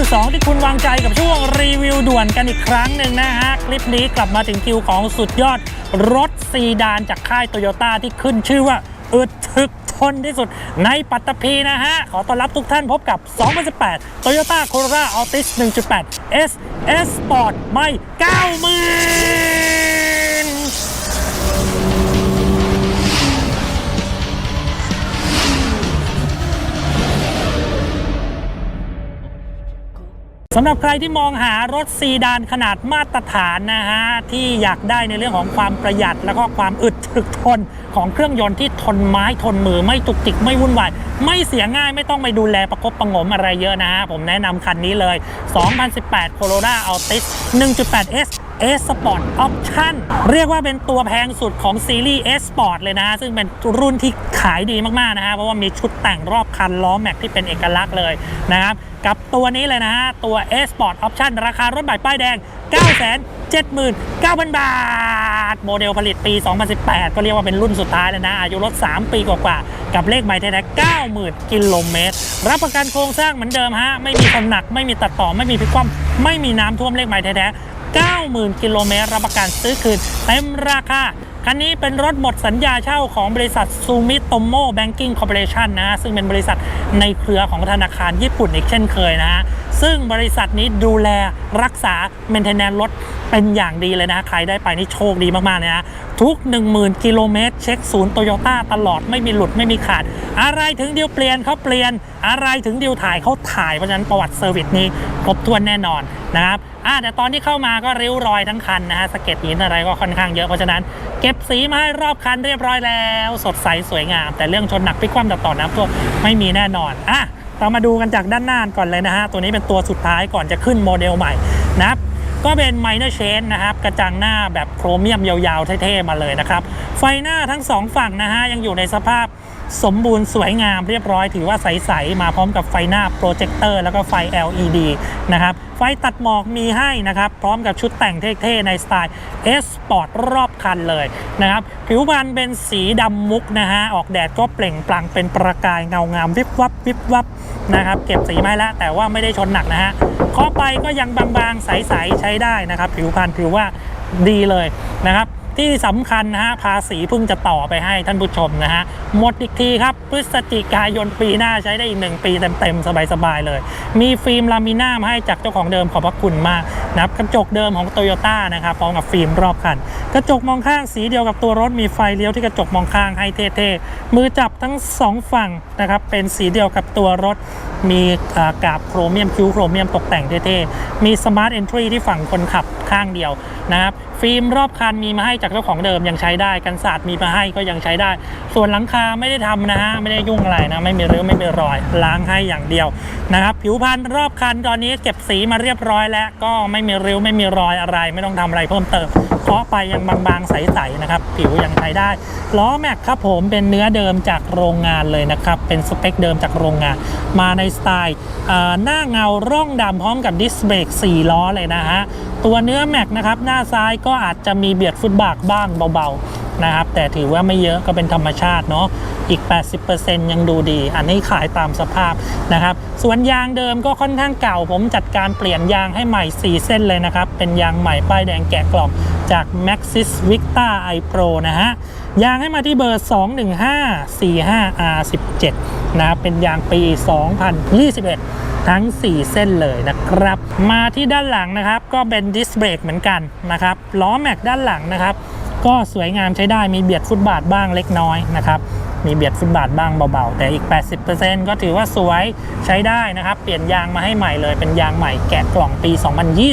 มือสองที่คุณวางใจกับช่วงรีวิวด่วนกันอีกครั้งหนึ่งนะฮะ คลิปนี้กลับมาถึงคิวของสุดยอดรถซีดานจากค่ายโตโยต้าที่ขึ้นชื่อว่าอึดถึกทนที่สุดในปัตตภีนะฮะ ขอต้อนรับทุกท่านพบกับ 2018 Toyota Corolla Altis 1.8 S S Sport ไม่ 90,000 สำหรับใครที่มองหารถซีดานขนาดมาตรฐานนะฮะ ที่อยากได้ในเรื่องของความประหยัด แล้วก็ความอึดถึกทนของเครื่องยนต์ที่ทนไม้ทนมือไม่จุกจิกไม่วุ่นวายไม่เสียง่ายไม่ต้องไปดูแลประคบประงมอะไรเยอะนะฮะ ผมแนะนำคันนี้เลย 2018 Corolla Altis 1.8S S Sport Option เรียกว่าเป็นตัวแพงสุดของซีรีส์ S Sport เลยนะ ซึ่งเป็นรุ่นที่ขายดีมากๆนะฮะเพราะว่ามีชุดแต่งรอบคันล้อแม็กที่เป็นเอกลักษณ์เลยนะครับ กับตัวนี้เลยนะฮะ ตัว S Sport Option ราคารถใหม่ป้ายแดง979,000 บาท โมเดลผลิตปี 2018 ก็เรียกว่าเป็นรุ่นสุดท้ายแล้วนะ อายุรถ 3 ปีกว่าๆกับเลขใหม่แท้ๆ90,000 กิโลเมตร รับประกันโครงสร้างเหมือนเดิมฮะ ไม่มีคนหนัก ไม่มีตัดต่อ ไม่มีพิกคว่ำไม่มีน้ำท่วมเลขใหม่แท้ๆ 90,000 กิโลเมตร รับประกันซื้อคืนเต็มราคา คันนี้เป็นรถหมดสัญญาเช่าของบริษัทซูมิโตโมแบงกิ้งคอร์ปอเรชันนะ ซึ่งเป็นบริษัทในเครือของธนาคารญี่ปุ่นอีกเช่นเคยนะฮะ ซึ่งบริษัทนี้ดูแลรักษาเมนเทนแนนรถเป็นอย่างดีเลยนะ ใครได้ไปนี่โชคดีมากๆเลยนะทุก 10,000 กิโลเมตร เช็คศูนย์โตโยต้าตลอดไม่มีหลุดไม่มีขาด อะไรถึงดิวเปลี่ยนเขาเปลี่ยน อะไรถึงดิวถ่ายเขาถ่ายเพราะฉะนั้นประวัติเซอร์วิสนี้ครบถ้วนแน่นอนนะครับ อ่าแต่ตอนที่เข้ามาก็ริ้วรอยทั้งคันนะฮะสะเก็ดหินอะไรก็ค่อนข้างเยอะเพราะฉะนั้น เก็บสีมาให้รอบคันเรียบร้อยแล้ว สดใสสวยงาม แต่เรื่องชนหนักพลิกคว่ำตัดต่อน้ำท่วมไม่มีแน่นอนอะเรามาดูกันจากด้านหน้าก่อนเลยนะฮะ ตัวนี้เป็นตัวสุดท้ายก่อนจะขึ้นโมเดลใหม่นะครับก็เป็น minor change นะครับ กระจังหน้าแบบโครเมียมยาวๆ เท่ ๆ มาเลยนะครับ ไฟหน้าทั้งสองฝั่งนะฮะ ยังอยู่ในสภาพ สมบูรณ์สวยงามเรียบร้อยถือว่าใส ๆ มาพร้อมกับไฟหน้าโปรเจคเตอร์แล้วก็ไฟ LED นะครับ ไฟตัดหมอกมีให้นะครับ พร้อมกับชุดแต่งเท่ๆ ในสไตล์ S Sport รอบคันเลยนะครับ ผิวพรรณเป็นสีดำมุกนะฮะ ออกแดดก็เปล่งปลั่งเป็นประกายเงางามวิบวับวิบวับนะครับ เก็บสีไม่แล้วแต่ว่าไม่ได้ชนหนักนะฮะเคาะไปก็ยังบางๆ ใส ๆ ใช้ได้นะครับ ผิวพรรณถือว่าดีเลยนะครับ ที่สำคัญนะฮะภาษีเพิ่งจะต่อไปให้ท่านผู้ชมนะฮะหมดอีกทีครับพฤศจิกายนปีหน้าใช้ได้อีกหนึ่งปีเต็มๆ สบายๆ เลย มีฟิล์มลามิน่ามาให้จากเจ้าของเดิมขอบพระคุณมากนะครับกระจกเดิมของโตโยต้านะครับพร้อมกับฟิล์มรอบคัน กระจกมองข้างสีเดียวกับตัวรถมีไฟเลี้ยวที่กระจกมองข้างให้เท่ๆมือจับทั้งสองฝั่งนะครับเป็นสีเดียวกับตัวรถมีกาบโครเมียมคิ้วโครเมียมตกแต่งเท่ๆมีสมาร์ทเอนทรีที่ฝั่งคนขับข้างเดียวนะครับ ฟิล์มรอบคันมีมาให้จากเจ้าของเดิมยังใช้ได้ กันศาสตร์มีมาให้ก็ยังใช้ได้ ส่วนหลังคาไม่ได้ทำนะฮะไม่ได้ยุ่งอะไรนะไม่มีริ้วไม่มีรอย ล้างให้อย่างเดียวนะครับผิวพันรอบคันตอนนี้เก็บสีมาเรียบร้อยแล้วก็ไม่มีริ้วไม่มีรอยอะไร ไม่ต้องทำอะไรเพิ่มเติม เคาะไปยังบางๆใสๆนะครับ ผิวยังใช้ได้ล้อแม็กครับผมเป็นเนื้อเดิมจากโรงงานเลยนะครับ เป็นสเปคเดิมจากโรงงาน มาในสไตล์หน้าเงาร่องดำพร้อมกับดิสเบรก4ล้อเลยนะฮะตัวเนื้อแม็กนะครับหน้าซ้ายก็อาจจะมีเบียดฟุตบาทบ้างเบาๆ นะครับ แต่ถือว่าไม่เยอะก็เป็นธรรมชาติเนาะอีก 80%ยังดูดี อันนี้ขายตามสภาพนะครับ ส่วนยางเดิมก็ค่อนข้างเก่า ผมจัดการเปลี่ยนยางให้ใหม่ 4 เส้นเลยนะครับ เป็นยางใหม่ป้ายแดงแกะกล่องจาก Maxis Victa i Pro นะฮะยางให้มาที่เบอร์ 21545R17 นะครับเป็นยางปี 2021ทั้ง 4 เส้นเลยนะครับ มาที่ด้านหลังนะครับ ก็เป็นดิสเบรกเหมือนกันนะครับ ล้อแม็กด้านหลังนะครับ ก็สวยงามใช้ได้มีเบียดฟุตบาทบ้างเล็กน้อยนะครับมีเบียดฟุตบาทบ้างเบาๆ แต่อีก 80%ก็ถือว่าสวยใช้ได้นะครับ เปลี่ยนยางมาให้ใหม่เลย เป็นยางใหม่แกะกล่องปี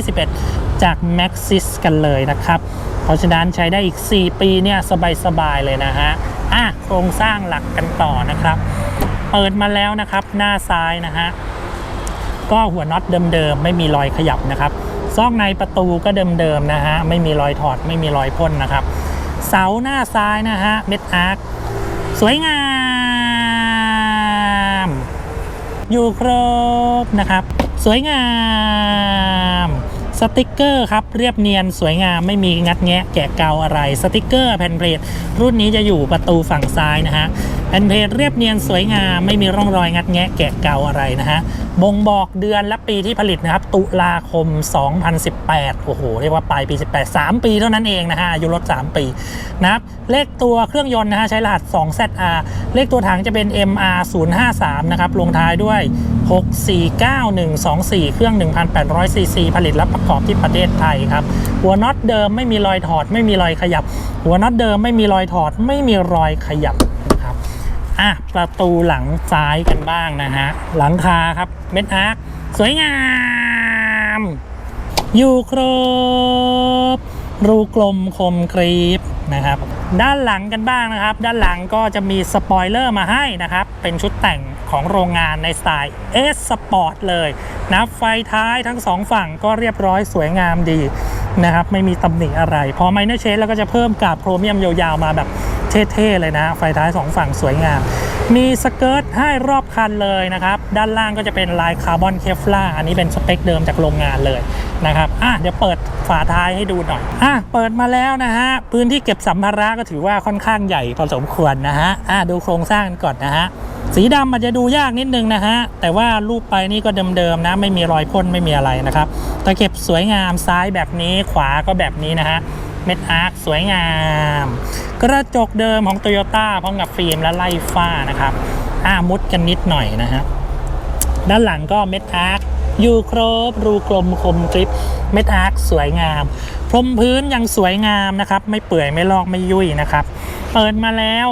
2021 จาก Maxis กันเลยนะครับ เพราะฉะนั้นใช้ได้อีก 4 ปีเนี่ยสบายๆเลยนะฮะอะโครงสร้างหลักกันต่อนะครับ เปิดมาแล้วนะครับหน้าซ้ายนะฮะก็หัวน็อตเดิมๆ ไม่มีรอยขยับนะครับซอกในประตูก็เดิมๆนะฮะไม่มีรอยถอดไม่มีรอยพ่นนะครับ เสาหน้าซ้ายนะฮะเม็ดอาร์คสวยงาม อยู่ครบนะครับ สวยงาม สติกเกอร์ครับเรียบเนียนสวยงามไม่มีงัดแงะแกะเกาอะไรสติกเกอร์แผ่นเพลทรุ่นนี้จะอยู่ประตูฝั่งซ้ายนะฮะแผ่นเพลทเรียบเนียนสวยงามไม่มีร่องรอยงัดแงะแกะเกาอะไรนะฮะบ่งบอกเดือนและปีที่ผลิตนะครับ ตุลาคม 2018 โอ้โห เรียกว่าปลายปี 18 3 ปีเท่านั้นเองนะฮะอายุรถ 3 ปีนะครับเลขตัวเครื่องยนต์นะฮะใช้รหัส 2ZR เลขตัวถังจะเป็น MR 053นะครับลงท้ายด้วย 649124 เครื่อง 1,800ซีซีผลิตและประกอบที่ประเทศไทยครับ หัวน็อตเดิมไม่มีรอยถอด ไม่มีรอยขยับ หัวน็อตเดิมไม่มีรอยถอด ไม่มีรอยขยับนะครับอะประตูหลังซ้ายกันบ้างนะฮะหลังคาครับเม็ดอาร์คสวยงาม อยู่ครบรูกลมคมกรีบนะครับ ด้านหลังกันบ้างนะครับ ด้านหลังก็จะมีสปอยเลอร์มาให้นะครับ เป็นชุดแต่ง ของโรงงานในสไตล์ S Sport เลยนะไฟท้ายทั้งสองฝั่งก็เรียบร้อยสวยงามดีนะครับ ไม่มีตำหนิอะไร พอไมเนอร์เชสแล้วก็จะเพิ่มกาบโครเมียมยาวๆมาแบบเท่ๆเลยนะ ไฟท้ายสองฝั่งสวยงาม มีสเกิร์ตให้รอบคันเลยนะครับ ด้านล่างก็จะเป็นลายคาร์บอนเคฟล่าอันนี้เป็นสเปคเดิมจากโรงงานเลยนะครับอะเดี๋ยวเปิด ฝาท้ายให้ดูหน่อยอะเปิดมาแล้วนะฮะพื้นที่เก็บสัมภาระก็ถือว่าค่อนข้างใหญ่พอสมควรนะฮะอะดูโครงสร้างกันก่อนนะฮะสีดำอาจจะดูยากนิดนึงนะฮะ แต่ว่ารูปไปนี่ก็เดิมๆนะ ไม่มีรอยพ่นไม่มีอะไรนะครับตะเก็บสวยงามซ้ายแบบนี้ขวาก็แบบนี้นะฮะ เม็ดอาร์คสวยงาม กระจกเดิมของ t o y ยต้าพร้อมกับฟิล์มและไล่ฝ้านะครับ อ่ามุดกันนิดหน่อยนะฮะ ด้านหลังก็เม็ดอาร์ค อยู่ครบรูกลมคมกริปเม็ดอาร์คสวยงาม พรมพื้นยังสวยงามนะครับ ไม่เปื่อยไม่ลอกไม่ยุ่ยนะครับ เปิดมาแล้ว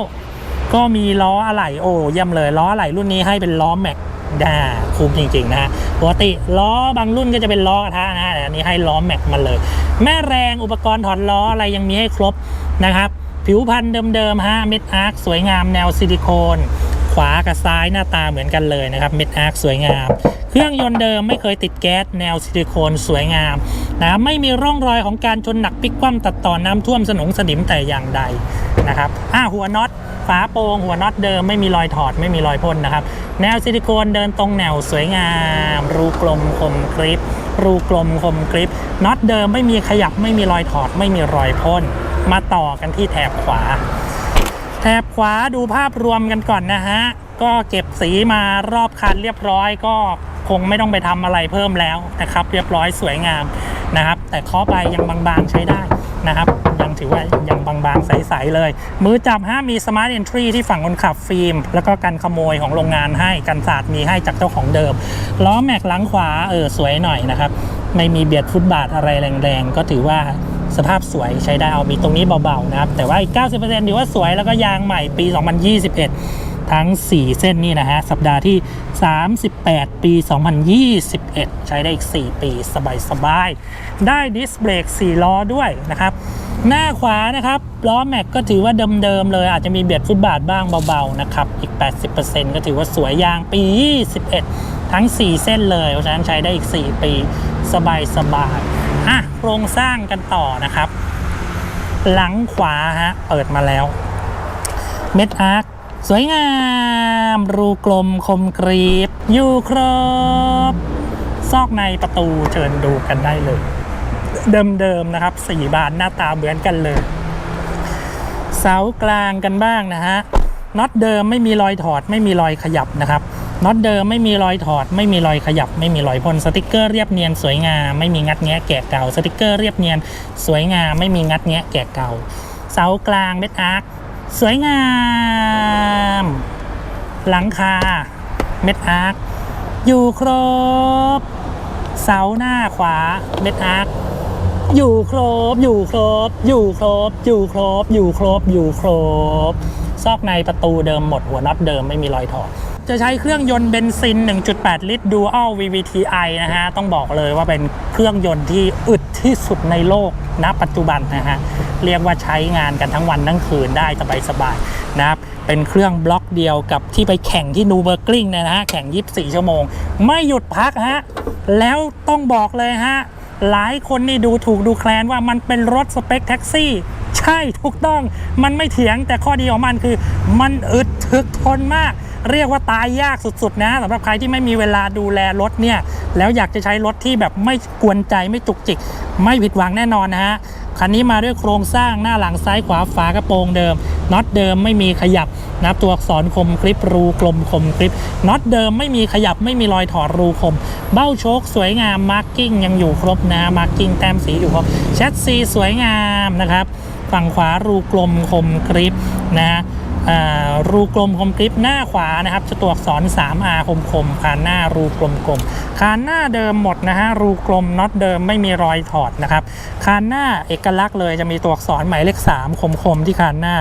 ก็มีล้ออะไหล่โอ้เยี่ยมเลยล้ออะไหล่รุ่นนี้ให้เป็นล้อแม็กดาคุ้มจริง ๆนะฮะปกติล้อบางรุ่นก็จะเป็นล้อกระทะนะฮะแต่อันนี้ให้ล้อแม็กมาเลย แม่แรงอุปกรณ์ถอดล้ออะไรยังมีให้ครบนะครับ ผิวพันธุ์เดิมๆฮะเม็ดอาร์คสวยงามแนวซิลิโคน ขวากับซ้ายหน้าตาเหมือนกันเลยนะครับเม็ดอาร์คสวยงาม เครื่องยนต์เดิมไม่เคยติดแก๊สแนวซิลิโคนสวยงามนะไม่มีร่องรอยของการชนหนักพลิกคว่ำตัดต่อน้ำท่วมสนงสนิมแต่อย่างใดนะครับอ่าหัวน็อตฝาโปรงหัวน็อตเดิมไม่มีรอยถอดไม่มีรอยพ่นนะครับ แนวซิลิโคนเดินตรงแนวสวยงาม รูกลมคมกริปรูกลมคมกริปน็อตเดิมไม่มีขยับไม่มีรอยถอดไม่มีรอยพ่นมาต่อกันที่แถบขวา แถบขวาดูภาพรวมกันก่อนนะฮะ ก็เก็บสีมารอบคันเรียบร้อยก็คงไม่ต้องไปทำอะไรเพิ่มแล้วนะครับ เรียบร้อยสวยงามนะครับ แต่เคาะไปยังบางๆใช้ได้นะครับ ยังถือว่ายังบางๆ ใส ๆ เลย มือจับฮะมี Smart Entry ที่ฝั่งคนขับฟิล์ม แล้วก็กันขโมยของโรงงานให้กันศาสตร์มีให้จากเจ้าของเดิม ล้อแม็กหลังขวาเออสวยหน่อยนะครับ ไม่มีเบียดฟุตบาทอะไรแรงๆ ก็ถือว่า สภาพสวยใช้ได้เอามีตรงนี้เบาๆนะครับ แต่ว่าอีก 90%ถือว่าสวยแล้วก็ยางใหม่ปี 2021 ทั้ง 4 เส้นนี่นะฮะ สัปดาห์ที่ 38 ปี 2021 ใช้ได้อีก 4 ปีสบายๆ ได้ดิสเบรก4 ล้อด้วยนะครับ หน้าขวานะครับ ล้อแม็กก็ถือว่าเดิมๆเลย อาจจะมีเบียดฟุตบาทบ้างเบาๆนะครับ อีก 80%ก็ถือว่าสวยยางปี 21 ทั้ง 4 เส้นเลย เพราะฉะนั้นใช้ได้อีก 4 ปีสบายๆ อะโครงสร้างกันต่อนะครับ หลังขวาฮะเปิดมาแล้ว เม็ดอาร์คสวยงาม รูกลมคมกรีบ อยู่ครบ ซอกในประตูเชิญดูกันได้เลย เดิมๆนะครับสี่บานหน้าตาเหมือนกันเลย เสากลางกันบ้างนะฮะน็อตเดิมไม่มีรอยถอดไม่มีรอยขยับนะครับ น็อตเดิมไม่มีรอยถอด ไม่มีรอยขยับ ไม่มีรอยพ่นสติกเกอร์เรียบเนียนสวยงามไม่มีงัดแงะแกะเก่าสติกเกอร์เรียบเนียนสวยงามไม่มีงัดแงะแกะเก่า เสากลางเม็ดอาร์คสวยงาม หลังคาเม็ดอาร์คอยู่ครบ เสาหน้าขวาเม็ดอาร์คอยู่ครบ อยู่ครบ อยู่ครบ อยู่ครบ อยู่ครบ อยู่ครบ ซอกในประตูเดิมหมดหัวน็อตเดิมไม่มีรอยถอด จะใช้เครื่องยนต์เบนซิน 1.8 ลิตร Dual VVTi นะฮะ ต้องบอกเลยว่าเป็นเครื่องยนต์ที่อึดที่สุดในโลกณปัจจุบันนะฮะ เรียกว่าใช้งานกันทั้งวันทั้งคืนได้สบายๆนะครับ เป็นเครื่องบล็อกเดียวกับที่ไปแข่งที่นูเบอร์กลิงนะฮะ แข่ง 24 ชั่วโมง ไม่หยุดพักฮะ แล้วต้องบอกเลยฮะ หลายคนนี่ดูถูกดูแคลนว่ามันเป็นรถสเปคแท็กซี่ใช่ถูกต้องมันไม่เถียงแต่ข้อดีของมันคือ มันอึดถึกทนมาก เรียกว่าตายยากสุดๆนะสำหรับใครที่ไม่มีเวลาดูแลรถเนี่ยแล้วอยากจะใช้รถที่แบบไม่กวนใจไม่จุกจิก ไม่ผิดหวังแน่นอนนะฮะคันนี้มาด้วยโครงสร้างหน้าหลังซ้ายขวาฝากระโปรงเดิมน็อตเดิมไม่มีขยับนะครับตัวอักษรคมกริปรูกลมคมกริปน็อตเดิมไม่มีขยับไม่มีรอยถอดรูคม เบ้าโชคสวยงามมาร์กิ้งยังอยู่ครบนะมาร์กิ้งแต้มสีอยู่ครบแชทซีสวยงามนะครับ ฝั่งขวารูกลมคมกริปนะฮะ รูกลมคมกริปหน้าขวานะครับจะตัวอักษร 3R คมคมคานหน้ารูกลมกลมคานหน้าเดิมหมดนะฮะรูกลมน็อตเดิมไม่มีรอยถอดนะครับคานหน้าเอกลักษณ์เลยจะมีตัวอักษรหมายเลข3คมคมที่คานหน้า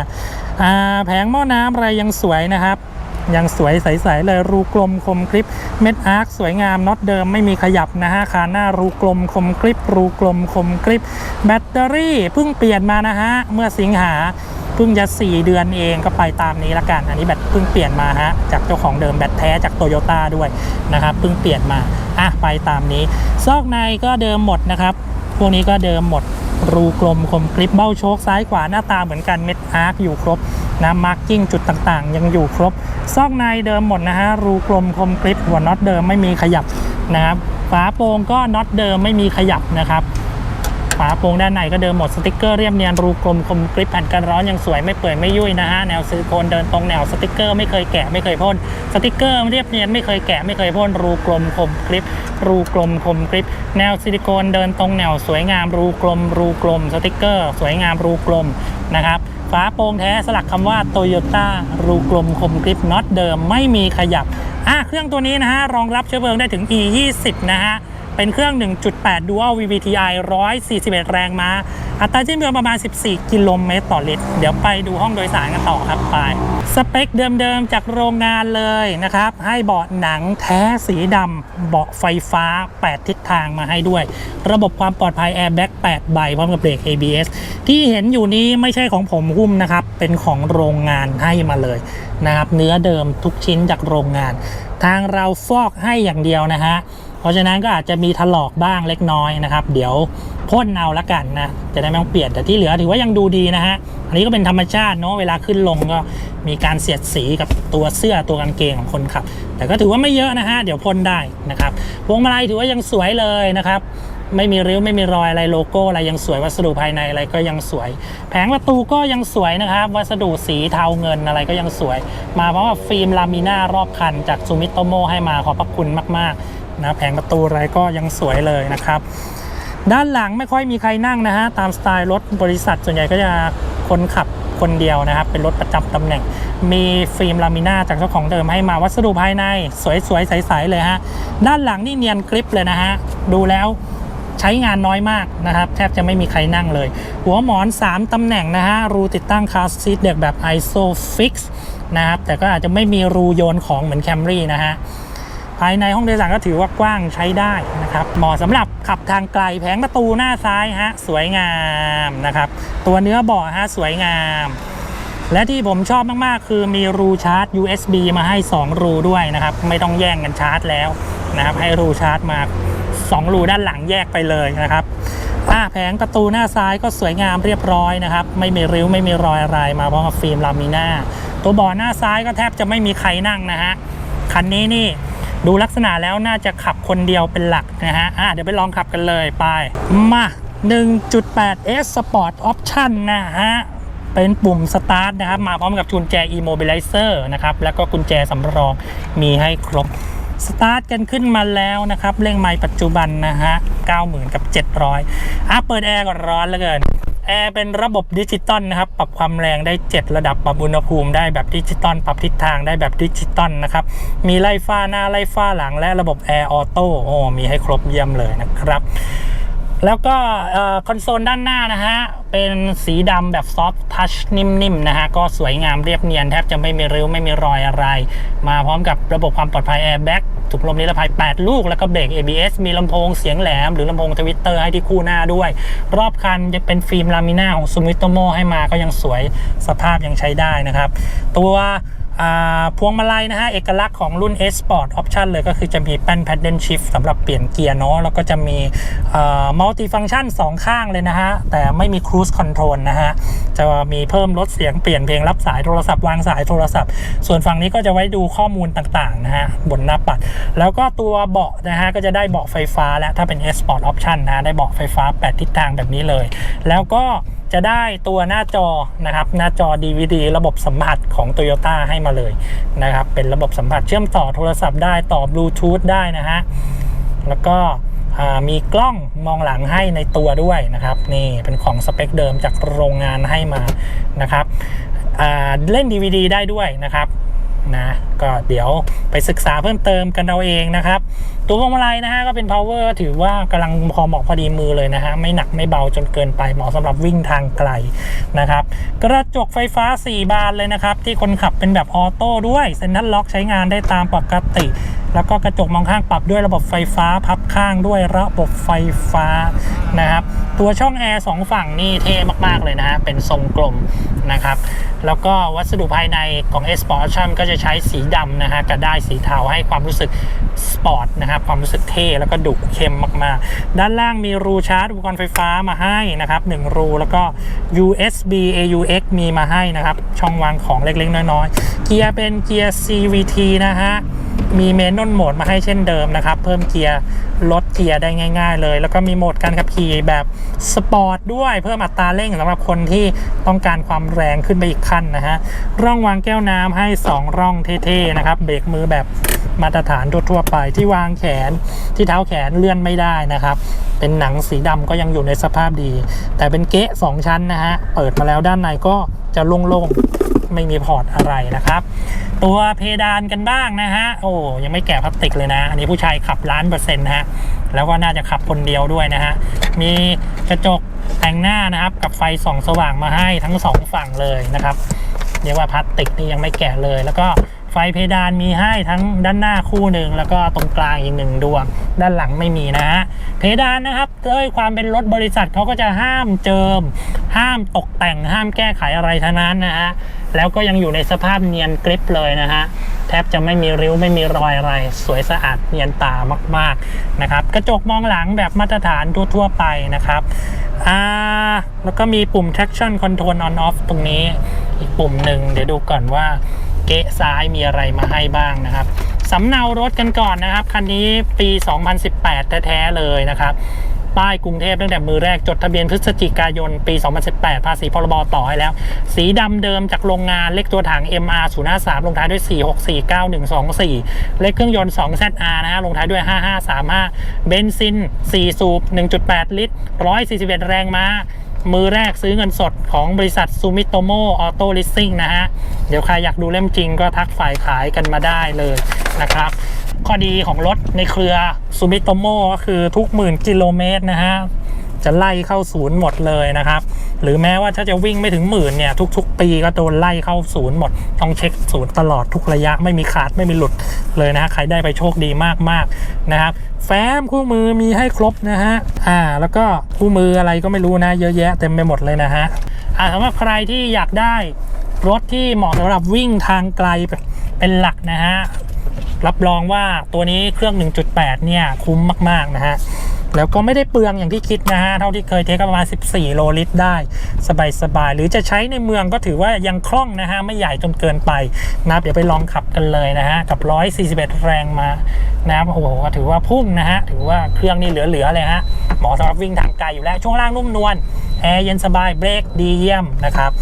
าแผงหม้อน้ำอะไรยังสวยนะครับยังสวยใสๆเลยรูกลมคมกริปเม็ดอาร์คสวยงามน็อตเดิมไม่มีขยับนะฮะคานหน้ารูกลมคมกริปรูกลมคมกริป แบตเตอรี่เพิ่งเปลี่ยนมานะฮะเมื่อสิงหา เพิ่งจะ4เดือนเองก็ไปตามนี้ละกัน อันนี้แบตเพิ่งเปลี่ยนมาฮะจากเจ้าของเดิมแบตแท้จากโตโยต้าด้วยนะครับเพิ่งเปลี่ยนมาอะไปตามนี้ ซอกในก็เดิมหมดนะครับพวกนี้ก็เดิมหมดรูกลมคมกริปเบ้าโชคซ้ายขวาหน้าตาเหมือนกันเม็ดอาร์คอยู่ครบนะมาร์กิ้งจุดต่างๆ ยังอยู่ครบ ซอกในเดิมหมดนะฮะรูกลมคมกริปหัวน็อตเดิมไม่มีขยับนะครับฝาโปรงก็น็อตเดิมไม่มีขยับนะครับ ฝาโปรงด้านในก็เดิมหมดสติกเกอร์เรียบเนียนรูกลมคมกริปแผ่นกันร้อนยังสวยไม่เปื่อยไม่ยุ่ยนะฮะแนวซิลิโคนเดินตรงแนวสติกเกอร์ไม่เคยแกะไม่เคยพ่นสติกเกอร์เรียบเนียนไม่เคยแกะไม่เคยพ่นรูกลมคมกริปรูกลมคมกริปแนวซิลิโคนเดินตรงแนวสวยงามรูกลม รูกลม สติกเกอร์ สวยงามรูกลมนะครับฝาโปร่งแท้สลักคำว่าโตโยต้ารูกลมคมกริปน็อตเดิมไม่มีขยับอะเครื่องตัวนี้นะฮะรองรับเชื้อเพลิงได้ถึง E 20 นะฮะ เป็นเครื่อง 1.8 Dual VVTi 141 แรงม้า อัตราจิ้มเบืประมาณ 14 กิโลเมตรต่อลิตร เดี๋ยวไปดูห้องโดยสารกันต่อครับไป สเปคเดิมๆ จากโรงงานเลยนะครับ ให้เบาะหนังแท้สีดำ เบาะไฟฟ้า 8 ทิศทางมาให้ด้วย ระบบความปลอดภัย Airbag 8ใบพร้อมกับเบรก ABS ที่เห็นอยู่นี้ไม่ใช่ของผมหุ้มนะครับ เป็นของโรงงานให้มาเลยนะครับ เนื้อเดิมทุกชิ้นจากโรงงาน ทางเราฟอกให้อย่างเดียวนะฮะ เพราะฉะนั้นก็อาจจะมีถลอกบ้างเล็กน้อยนะครับ เดี๋ยวพ่นเอาละกันนะจะได้ไม่ต้องเปลี่ยนแต่ที่เหลือถือว่ายังดูดีนะฮะอันนี้ก็เป็นธรรมชาติเนาะเวลาขึ้นลงก็มีการเสียดสีกับตัวเสื้อตัวกางเกงของคนขับ แต่ก็ถือว่าไม่เยอะนะฮะเดี๋ยวพ่นได้นะครับพวงมาลัยถือว่ายังสวยเลยนะครับไม่มีริ้วไม่มีรอยอะไรโลโก้อะไรยังสวยวัสดุภายในอะไรก็ยังสวย แผงประตูก็ยังสวยนะครับ วัสดุสีเทาเงินอะไรก็ยังสวย มาเพราะว่าฟิล์มลามิน่ารอบคันจากซูมิโตโมให้มาขอบพระคุณมากๆ นะแผงประตูอะไรก็ยังสวยเลยนะครับ ด้านหลังไม่ค่อยมีใครนั่งนะฮะตามสไตล์รถบริษัทส่วนใหญ่ก็จะคนขับคนเดียวนะครับ เป็นรถประจำตำแหน่ง มีฟิล์มลามิน่าจากเจ้าของเดิมให้มาวัสดุภายในสวยๆใสๆเลยฮะด้านหลังนี่เนียนกริปเลยนะฮะดูแล้วใช้งานน้อยมากนะครับ แทบจะไม่มีใครนั่งเลย หัวหมอน 3 ตำแหน่งนะฮะ รูติดตั้งคาร์ซีทเด็กแบบ ISOFIX นะครับ แต่ก็อาจจะไม่มีรูโยนของเหมือน Camry นะฮะ ภายในห้องโดยสารก็ถือว่ากว้างใช้ได้นะครับเหมาะสำหรับขับทางไกลแผงประตูหน้าซ้ายฮะสวยงามนะครับ ตัวเนื้อเบาะฮะสวยงาม และที่ผมชอบมากๆ คือมีรูชาร์จ USB มาให้ 2 รูด้วยนะครับ ไม่ต้องแย่งกันชาร์จแล้วนะครับให้รูชาร์จมา 2 รูด้านหลังแยกไปเลยนะครับอ่าแผงประตูหน้าซ้ายก็สวยงามเรียบร้อยนะครับ ไม่มีริ้วไม่มีรอยอะไรมาพร้อมกับฟิล์มลามิน่าตัวเบาะหน้าซ้ายก็แทบจะไม่มีใครนั่งนะฮะคันนี้นี่ ดูลักษณะแล้วน่าจะขับคนเดียวเป็นหลักนะฮะอะเดี๋ยวไปลองขับกันเลยไป มา 1.8 S Sport Option นะฮะเป็นปุ่มสตาร์ทนะครับ มาพร้อมกับกุญแจ Immobilizer นะครับ แล้วก็กุญแจสำรองมีให้ครบสตาร์ทกันขึ้นมาแล้วนะครับเร่งไม้ปัจจุบันนะฮะ 90,000 กับ 700 อะ เปิดแอร์ก่อนร้อนเหลือเกิน แอร์เป็นระบบดิจิตอลนะครับ ปรับความแรงได้ 7 ระดับ ปรับอุณหภูมิได้แบบดิจิตอล ปรับทิศทางได้แบบดิจิตอลนะครับ มีไล่ฟ้าหน้าไล่ฟ้าหลังและระบบแอร์ออโต้ โอ้ มีให้ครบเยี่ยมเลยนะครับ แล้วก็คอนโซลด้านหน้านะฮะ เป็นสีดำแบบซอฟท์ทัชนิ่มๆนะฮะ ก็สวยงามเรียบเนียนแทบจะไม่มีริ้วไม่มีรอยอะไร มาพร้อมกับระบบความปลอดภัยแอร์แบ็ก ถุงลมนิรภัย 8 ลูก แล้วก็เบรก ABS มีลำโพงเสียงแหลม หรือลำโพงทวิตเตอร์ให้ที่คู่หน้าด้วย รอบคันจะเป็นฟิล์มลามิน่าของซูมิโตโมให้มาก็ยังสวยสภาพยังใช้ได้นะครับ ตัว พวงมาลัยนะฮะ เอกลักษณ์ของรุ่น S Sport Option เลยก็คือจะมีแป้น Paddle Shift สำหรับเปลี่ยนเกียร์เนาะแล้วก็จะมีมัลติฟัง c t ชัน2ข้างเลยนะฮะ แต่ไม่มี Cruise Control นะฮะ จะมีเพิ่มลดเสียงเปลี่ยนเพลงรับสายโทรศัพท์วางสายโทรศัพท์ ส่วนฝั่งนี้ก็จะไว้ดูข้อมูลต่างๆนะฮะ บนหน้าปัด แล้วก็ตัวเบาะนะฮะ ก็จะได้เบาะไฟฟ้าและถ้าเป็น S Sport Option นะได้เบาะไฟฟ้า 8 ทิศทางแบบนี้เลย แล้วก็ จะได้ตัวหน้าจอนะครับหน้าจอ DVD ระบบสัมผัสของ Toyota ให้มาเลยนะครับเป็นระบบสัมผัสเชื่อมต่อโทรศัพท์ได้ต่อบลูทูธได้นะฮะแล้วก็มีกล้องมองหลังให้ในตัวด้วยนะครับนี่เป็นของสเปคเดิมจากโรงงานให้มานะครับเล่น DVD ได้ด้วยนะครับนะก็เดี๋ยวไปศึกษาเพิ่มเติมกันเอาเองนะครับ ตัวพวงมาลัยนะฮะก็เป็น power ก็ถือว่ากำลังพอเหมาะพอดีมือเลยนะฮะไม่หนักไม่เบาจนเกินไปเหมาะสำหรับวิ่งทางไกลนะครับกระจกไฟฟ้า 4 บานเลยนะครับ ที่คนขับเป็นแบบออโต้ด้วยเซ็นทรัลล็อกใช้งานได้ตามปกติ แล้วก็กระจกมองข้างปรับด้วยระบบไฟฟ้าพับข้างด้วยระบบไฟฟ้านะครับตัวช่องแอร์สองฝั่งนี่เท่มาก ๆ เลยนะฮะเป็นทรงกลมนะครับแล้วก็วัสดุภายในของ S-Sport ก็จะใช้สีดำนะฮะกระด้สีเทาให้ความรู้สึกสปอร์ตนะฮะครับความรู้สึกเท่แล้วก็ดุเข้มมากๆ ด้านล่างมีรูชาร์จอุปกรณ์ไฟฟ้ามาให้นะครับ1รูแล้วก็ USB AUX มีมาให้นะครับ ช่องวางของเล็กๆ น้อยๆ เกียร์เป็นเกียร์ CVT นะฮะมีเมนนโหมดมาให้เช่นเดิมนะครับ เพิ่มเกียร์ลดเกียร์ได้ง่าย ๆ เลย แล้วก็มีโหมดการขับขี่แบบสปอร์ตด้วย เพิ่มอัตราเร่งสำหรับคนที่ต้องการความแรงขึ้นไปอีกขั้นนะฮะร่องวางแก้วน้ำให้ 2 ร่องเท่ๆนะครับเบรกมือแบบ มาตรฐานทั่วๆไปที่วางแขนที่เท้าแขนเลื่อนไม่ได้นะครับ เป็นหนังสีดำก็ยังอยู่ในสภาพดี แต่เป็นเก๊ะสองชั้นนะฮะเปิดมาแล้วด้านในก็จะโล่งๆ ไม่มีพอร์ตอะไรนะครับ ตัวเพดานกันบ้างนะฮะโอ้ยังไม่แกะพลาสติกเลยนะ อันนี้ผู้ชายขับล้านเปอร์เซ็นต์นะฮะแล้วก็น่าจะขับคนเดียวด้วยนะฮะมีกระจกแต่งหน้านะครับ กับไฟส่องสว่างมาให้ทั้งสองฝั่งเลยนะครับเรียกว่าพลาสติกนี่ยังไม่แกะเลยแล้วก็ ไฟเพดานมีให้ทั้งด้านหน้าคู่หนึ่งแล้วก็ตรงกลางอีกหนึ่งดวง ด้านหลังไม่มีนะฮะเพดานนะครับด้วยความเป็นรถบริษัทเขาก็จะห้ามเจิม ห้ามตกแต่งห้ามแก้ไขอะไรทั้งนั้นนะฮะแล้วก็ยังอยู่ในสภาพเนียนกริปเลยนะฮะแทบจะไม่มีริ้วไม่มีรอยอะไร สวยสะอาดเนียนตามากๆนะครับกระจกมองหลังแบบมาตรฐานทั่วๆไปนะครับอ่าแล้วก็มีปุ่ม traction control on off ตรงนี้ อีกปุ่มหนึ่งเดี๋ยวดูก่อนว่า เกะซ้ายมีอะไรมาให้บ้างนะครับสำเนารถกันก่อนนะครับ คันนี้ปี 2018 แท้ๆเลยนะครับป้ายกรุงเทพตั้งแต่มือแรกจดทะเบียนพฤศจิกายน ปี 2018 ภาษีพรบต่อให้แล้ว สีดำเดิมจากโรงงานเลขตัวถัง MR 053ลงท้ายด้วย 464924 เลขเครื่องยนต์ 2ZR นะฮะลงท้ายด้วย 5535 เบนซิน 4 สูบ 1.8 ลิตร 141 แรงม้า มือแรกซื้อเงินสดของบริษัทซูมิโตโมออโต้ลิสซิ่งนะฮะ เดี๋ยวใครอยากดูเล่มจริงก็ทักฝ่ายขายกันมาได้เลยนะครับ ข้อดีของรถในเครือซูมิโตโมก็คือทุกหมื่นกิโลเมตรนะฮะ จะไล่เข้าศูนย์หมดเลยนะครับ หรือแม้ว่าถ้าจะวิ่งไม่ถึงหมื่นเนี่ยทุก ๆ ปีก็โดนไล่เข้าศูนย์หมด ต้องเช็คศูนย์ตลอดทุกระยะไม่มีขาดไม่มีหลุดเลยนะฮะใครได้ไปโชคดีมากๆนะครับ แฟ้มคู่มือมีให้ครบนะฮะอ่าแล้วก็คู่มืออะไรก็ไม่รู้นะ เยอะแยะเต็มไปหมดเลยนะฮะอ่าสำหรับใครที่อยากได้รถที่เหมาะสำหรับวิ่งทางไกลเป็นหลักนะฮะรับรองว่าตัวนี้เครื่อง 1.8 เนี่ย คุ้มมาก ๆ นะฮะ แล้วก็ไม่ได้เปลืองอย่างที่คิดนะฮะ เท่าที่เคยเทสก็ประมาณ 14 โลลิตรได้ สบายๆ หรือจะใช้ในเมืองก็ถือว่ายังคล่องนะฮะ ไม่ใหญ่จนเกินไปนะครับเดี๋ยวไปลองขับกันเลยนะฮะ กับ 141 แรงมานะครับโอ้โหถือว่าพุ่งนะฮะ ถือว่าเครื่องนี่เหลือๆเลยฮะเหมาะสำหรับวิ่งทางไกลอยู่แล้วช่วงล่างนุ่มนวลแอร์เย็นสบายเบรกดีเยี่ยมนะครับ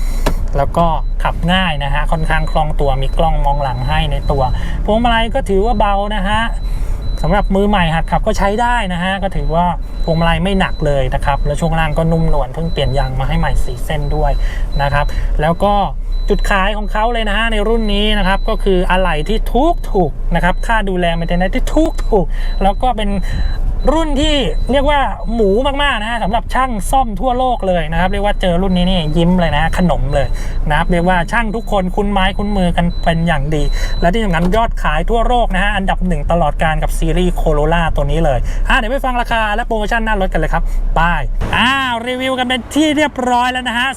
แล้วก็ขับง่ายนะฮะค่อนข้างคล่องตัวมีกล้องมองหลังให้ในตัวพวงมาลัยก็ถือว่าเบานะฮะ สำหรับมือใหม่หัดขับก็ใช้ได้นะฮะ ก็ถือว่าพวงมาลัยไม่หนักเลยนะครับ แล้วช่วงล่างก็นุ่มนวลเพิ่งเปลี่ยนยางมาให้ใหม่สีเส้นด้วยนะครับ แล้วก็จุดขายของเขาเลยนะฮะในรุ่นนี้นะครับ ก็คืออะไหล่ที่ทุกถูกนะครับ ค่าดูแลมันเทนที่ทุกถูกแล้วก็เป็น รุ่นที่เรียกว่าหมูมากๆนะฮะสำหรับช่างซ่อมทั่วโลกเลยนะครับ เรียกว่าเจอรุ่นนี้นี่ยิ้มเลยนะขนมเลยนะครับเรียกว่าช่างทุกคนคุ้นไม้คุ้นมือกันเป็นอย่างดี และที่สำคัญยอดขายทั่วโลกนะฮะอันดับหนึ่งตลอดการกับซีรีส์โคโรล่าตัวนี้เลยอะเดี๋ยวไปฟังราคาและโปรโมชั่นหน้ารถกันเลยครับไปอ้าวรีวิวกันเป็นที่เรียบร้อยแล้วนะฮะ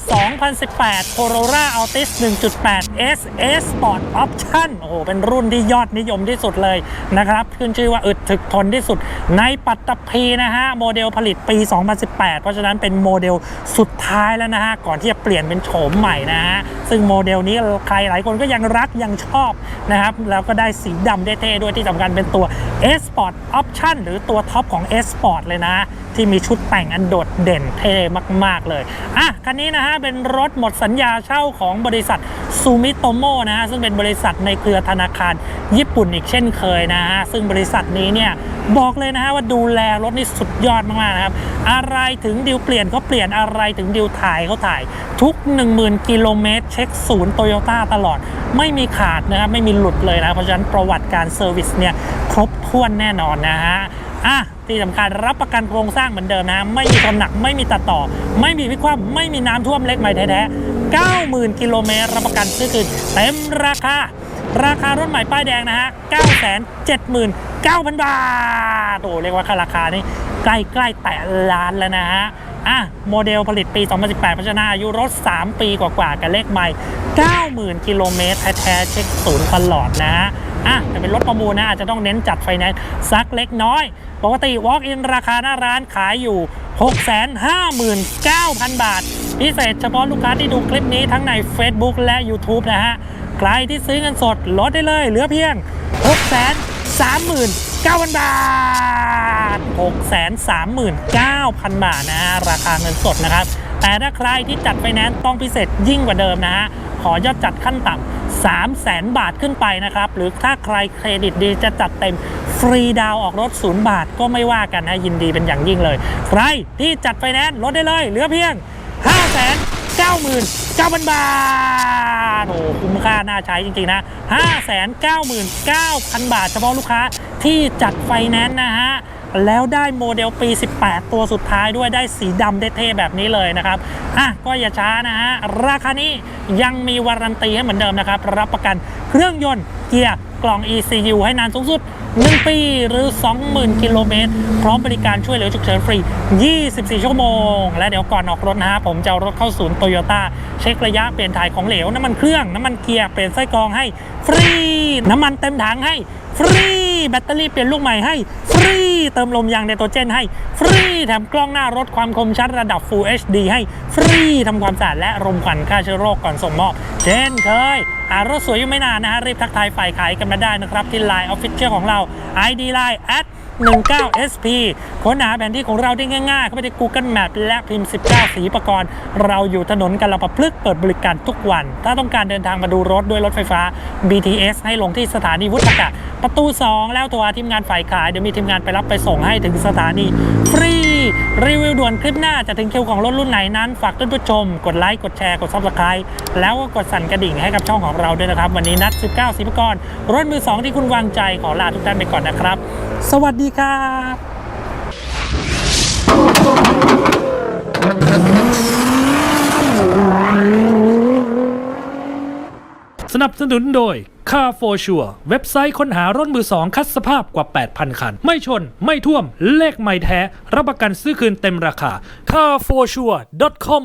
2018 Corolla Altis 1.8 S S Sport Option โอ้โหเป็นรุ่นที่ยอดนิยมที่สุดเลยนะครับขึ้นชื่อว่าอึดถึกทนที่สุดในปัตตพีนะฮะโมเดลผลิตปี 2018 เพราะฉะนั้นเป็นโมเดลสุดท้ายแล้วนะฮะก่อนที่จะเปลี่ยนเป็นโฉมใหม่นะฮะซึ่งโมเดลนี้ใครหลายคนก็ยังรักยังชอบนะครับแล้วก็ได้สีดำเท่ๆด้วยที่สำคัญเป็นตัว S Sport Option หรือตัวท็อปของ S Sport เลยนะ ที่มีชุดแต่งอันโดดเด่นเท่มาก ๆ เลย อะ คันนี้นะฮะ เป็นรถหมดสัญญาเช่าของบริษัทซูมิโตโมนะฮะ ซึ่งเป็นบริษัทในเครือธนาคารญี่ปุ่นอีกเช่นเคยนะฮะ ซึ่งบริษัทนี้เนี่ย บอกเลยนะฮะ ว่าดูแลรถนี่สุดยอดมาก ๆ นะครับ อะไรถึงดิวเปลี่ยนเขาเปลี่ยนอะไรถึงดิวถ่ายเขาถ่าย ทุก 10,000 กิโลเมตรเช็คศูนย์โตโยต้าตลอด ไม่มีขาดนะครับไม่มีหลุดเลยนะเพราะฉะนั้นประวัติการเซอร์วิสเนี่ยครบถ้วนแน่นอนนะฮะ อะที่สำคัญรับประกันโครงสร้างเหมือนเดิมนะ ไม่มีความหนักไม่มีตัดต่อ ไม่มีพิความไม่มีน้ำท่วมเล็กใหม่แท้ๆ90,000 กิโลเมตรรับประกันซื้อคืนเต็มราคา ราคารถใหม่ป้ายแดงนะฮะ 979,000 บาทโอ้เรียกว่าค่าราคานี่ใกล้ๆแต่ล้านแล้วนะฮะ อะโมเดลผลิตปี 2018พัฒนาอายุรถ 3 ปีกว่าๆกับเลขใหม่ 90,000 กิโลเมตรแท้ๆเช็คศูนย์ตลอดนะฮะอะแต่เป็นรถประมูลนะ อาจจะต้องเน้นจัดไฟแนนซ์สักเล็กน้อย ปกติ Walk-in ราคาหน้าร้านขายอยู่ 659,000 บาท พิเศษเฉพาะลูกค้าที่ดูคลิปนี้ทั้งใน Facebook และ YouTube นะฮะ ใครที่ซื้อเงินสดลดได้เลย เหลือเพียง 9,000 บาท 639,000 บาทนะฮะราคาเงินสดนะครับ แต่ถ้าใครที่จัดไฟแนนซ์ต้องพิเศษยิ่งกว่าเดิมนะฮะขอยอดจัดขั้นต่ำ3 0 0แสนบาทขึ้นไปนะครับ หรือถ้าใครเครดิตดีจะจัดเต็มฟรีดาวออกรถ 0 บาทก็ไม่ว่ากันนะยินดีเป็นอย่างยิ่งเลย ใครที่จัดไฟแนนซ์ลดได้เลย เหลือเพียง5 9 9 0 0 0 0 บาท โอ้คุ้มค่าน่าใช้จริง ๆ นะ 5 9 9 0 0 0 บาท เฉพาะลูกค้าที่จัดไฟแนนซ์นะฮะแล้วได้โมเดลปี 18 ตัวสุดท้ายด้วยได้สีดำเท่ๆแบบนี้เลยนะครับ อะ ก็อย่าช้านะฮะ ราคานี้ยังมีวารันตีให้เหมือนเดิมนะครับ รับประกันเครื่องยนต์เกียร์ กล่อง ECU ให้นานสูงสุด 1 ปีหรือ 20,000 กิโลเมตร พร้อมบริการช่วยเหลือฉุกเฉินฟรี 24 ชั่วโมง และเดี๋ยวก่อนออกรถนะฮะผมจะเอารถเข้าศูนย์โตโยต้าเช็คระยะเปลี่ยนถ่ายของเหลว น้ำมันเครื่อง น้ำมันเกียร์เปลี่ยนไส้กรองให้ฟรี น้ำมันเต็มถังให้ฟรี แบตเตอรี่เปลี่ยนลูกใหม่ให้ ฟรี เติมลมยางไนโตรเจนให้ ฟรี แถมกล้องหน้ารถความคมชัดระดับ Full HD ให้ ฟรีทำความสะอาดและรมควันฆ่าเชื้อโรคก่อนส่งมอบ เช่นเคย อารถสวยยู่ไม่นานนะฮะรีบทักทายฝ่ายขายกันมาได้นะครับ ที่ Line Official ของเรา ID Line at 19 SP ค้นหาแผนที่ของเราได้ง่ายๆ เข้าไปที่ Google Map และพิมพ์ 19 สีประกรณ์ เราอยู่ถนนกันละประพฤกเปิดบริการทุกวัน ถ้าต้องการเดินทางมาดูรถด้วยรถไฟฟ้า BTS ให้ลงที่สถานีวุฒากาศประตู 2 แล้วโทรหาทีมงานฝ่ายขาย เดี๋ยวมีทีมงานไปรับไปส่งให้ถึงสถานีฟรี รีวิวด่วนคลิปหน้าจะถึงคิวของรถรุ่นไหนนั้น ฝากท่านผู้ชม กดไลค์ กดแชร์ กดซับสไคร b e แล้วก็กดสั่นกระดิ่งให้กับช่องของเราด้วยนะครับ วันนี้นัด 19สีประกรณ์รถมือ 2 ที่คุณวางใจขอลาทุกท่านไปก่อนนะครับ สวัสดีครับ สนับสนุนโดย Car for Sure เว็บไซต์ค้นหารถมือสองคัดสภาพกว่า 8,000 คัน ไม่ชน ไม่ท่วม เลขไม่แท้ รับประกันซื้อคืนเต็มราคา carforsure.com